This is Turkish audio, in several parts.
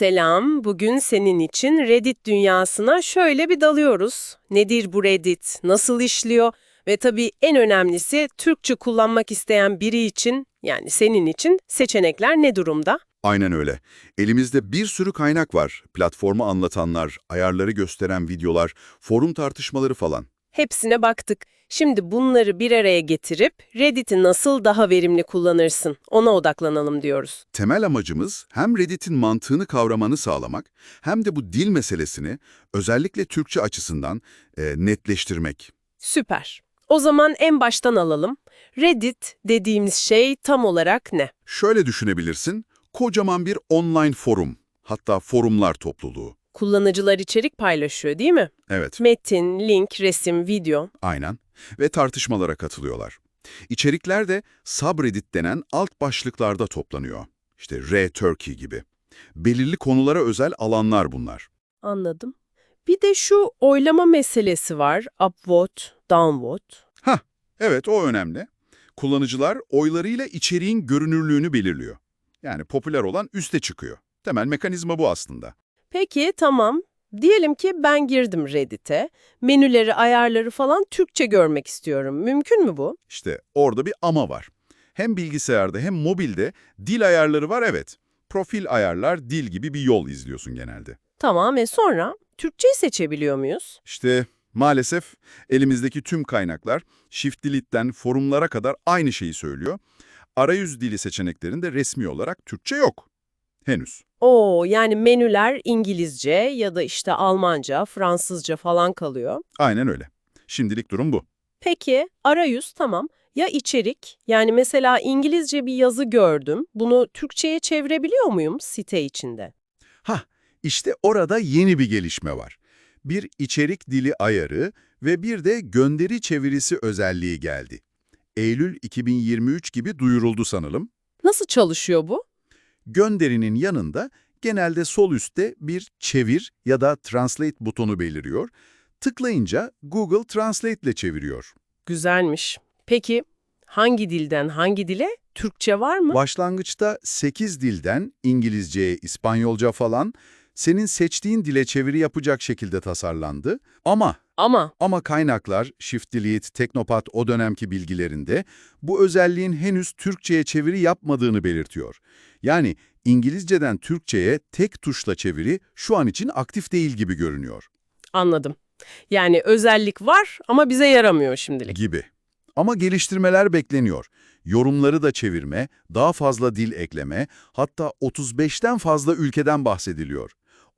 Selam, bugün senin için Reddit dünyasına şöyle bir dalıyoruz. Nedir bu Reddit, nasıl işliyor ve tabii en önemlisi Türkçe kullanmak isteyen biri için, yani senin için seçenekler ne durumda? Aynen öyle. Elimizde bir sürü kaynak var. Platformu anlatanlar, ayarları gösteren videolar, forum tartışmaları falan. Hepsine baktık. Şimdi bunları bir araya getirip Reddit'i nasıl daha verimli kullanırsın, ona odaklanalım diyoruz. Temel amacımız hem Reddit'in mantığını kavramanı sağlamak, hem de bu dil meselesini özellikle Türkçe açısından e, netleştirmek. Süper. O zaman en baştan alalım. Reddit dediğimiz şey tam olarak ne? Şöyle düşünebilirsin, kocaman bir online forum, hatta forumlar topluluğu. Kullanıcılar içerik paylaşıyor değil mi? Evet, Metin, link, resim, video. aynen. Ve tartışmalara katılıyorlar. İçerikler de subreddit denen alt başlıklarda toplanıyor. İşte R-Turkey gibi. Belirli konulara özel alanlar bunlar. Anladım. Bir de şu oylama meselesi var. Upvote, downvote. Hah, evet o önemli. Kullanıcılar oylarıyla içeriğin görünürlüğünü belirliyor. Yani popüler olan üste çıkıyor. Temel mekanizma bu aslında. Peki tamam. Diyelim ki ben girdim Reddit'e. Menüleri, ayarları falan Türkçe görmek istiyorum. Mümkün mü bu? İşte orada bir ama var. Hem bilgisayarda hem mobilde dil ayarları var evet. Profil ayarlar dil gibi bir yol izliyorsun genelde. Tamam e sonra Türkçeyi seçebiliyor muyuz? İşte maalesef elimizdeki tüm kaynaklar Shift Delete'den forumlara kadar aynı şeyi söylüyor. Arayüz dili seçeneklerinde resmi olarak Türkçe yok. Henüz. Oo yani menüler İngilizce ya da işte Almanca, Fransızca falan kalıyor. Aynen öyle. Şimdilik durum bu. Peki arayüz tamam. Ya içerik? Yani mesela İngilizce bir yazı gördüm. Bunu Türkçe'ye çevirebiliyor muyum site içinde? Hah, işte orada yeni bir gelişme var. Bir içerik dili ayarı ve bir de gönderi çevirisi özelliği geldi. Eylül 2023 gibi duyuruldu sanalım. Nasıl çalışıyor bu? Gönderinin yanında genelde sol üstte bir çevir ya da translate butonu beliriyor. Tıklayınca Google Translate ile çeviriyor. Güzelmiş. Peki hangi dilden hangi dile? Türkçe var mı? Başlangıçta 8 dilden İngilizce, İspanyolca falan senin seçtiğin dile çeviri yapacak şekilde tasarlandı. Ama Ama Ama kaynaklar, Shift Delete, Teknopat o dönemki bilgilerinde bu özelliğin henüz Türkçe'ye çeviri yapmadığını belirtiyor. Yani İngilizceden Türkçe'ye tek tuşla çeviri şu an için aktif değil gibi görünüyor. anladım. Yani özellik var ama bize yaramıyor şimdilik. Gibi. Ama geliştirmeler bekleniyor. Yorumları da çevirme, daha fazla dil ekleme, hatta 35'ten fazla ülkeden bahsediliyor.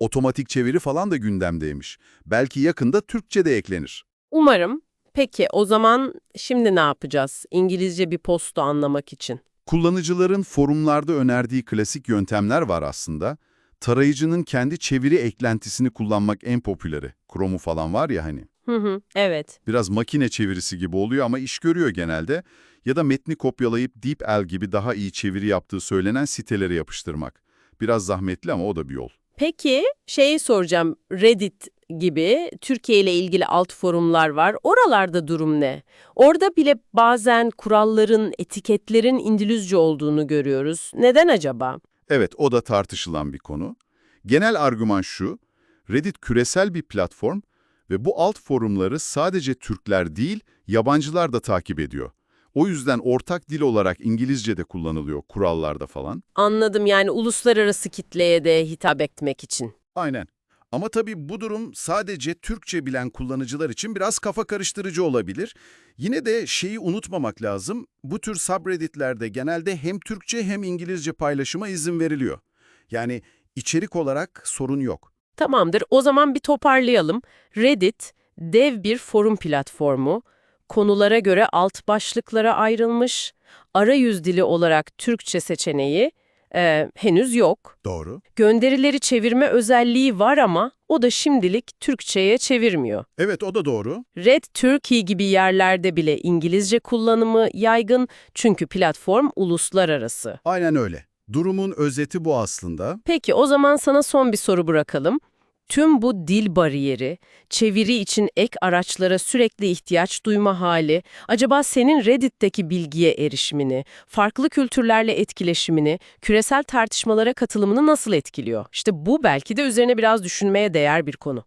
Otomatik çeviri falan da gündemdeymiş. Belki yakında Türkçe de eklenir. Umarım. Peki o zaman şimdi ne yapacağız? İngilizce bir postu anlamak için. Kullanıcıların forumlarda önerdiği klasik yöntemler var aslında. Tarayıcının kendi çeviri eklentisini kullanmak en popüleri. Chrome'u falan var ya hani. Hı hı, evet. Biraz makine çevirisi gibi oluyor ama iş görüyor genelde. Ya da metni kopyalayıp DeepL gibi daha iyi çeviri yaptığı söylenen sitelere yapıştırmak. Biraz zahmetli ama o da bir yol. Peki şeyi soracağım. Reddit gibi Türkiye ile ilgili alt forumlar var. Oralarda durum ne? Orada bile bazen kuralların, etiketlerin İngilizce olduğunu görüyoruz. Neden acaba? Evet, o da tartışılan bir konu. Genel argüman şu, Reddit küresel bir platform ve bu alt forumları sadece Türkler değil, yabancılar da takip ediyor. O yüzden ortak dil olarak İngilizce de kullanılıyor kurallarda falan. Anladım yani uluslararası kitleye de hitap etmek için. Aynen. Ama tabii bu durum sadece Türkçe bilen kullanıcılar için biraz kafa karıştırıcı olabilir. Yine de şeyi unutmamak lazım, bu tür subredditlerde genelde hem Türkçe hem İngilizce paylaşıma izin veriliyor. Yani içerik olarak sorun yok. Tamamdır. O zaman bir toparlayalım. Reddit dev bir forum platformu. Konulara göre alt başlıklara ayrılmış. Arayüz dili olarak Türkçe seçeneği e, henüz yok. Doğru. Gönderileri çevirme özelliği var ama o da şimdilik Türkçe'ye çevirmiyor. Evet o da doğru. Red Turkey gibi yerlerde bile İngilizce kullanımı yaygın çünkü platform uluslararası. Aynen öyle. Durumun özeti bu aslında. Peki o zaman sana son bir soru bırakalım. Tüm bu dil bariyeri, çeviri için ek araçlara sürekli ihtiyaç duyma hali, acaba senin Reddit'teki bilgiye erişimini, farklı kültürlerle etkileşimini, küresel tartışmalara katılımını nasıl etkiliyor? İşte bu belki de üzerine biraz düşünmeye değer bir konu.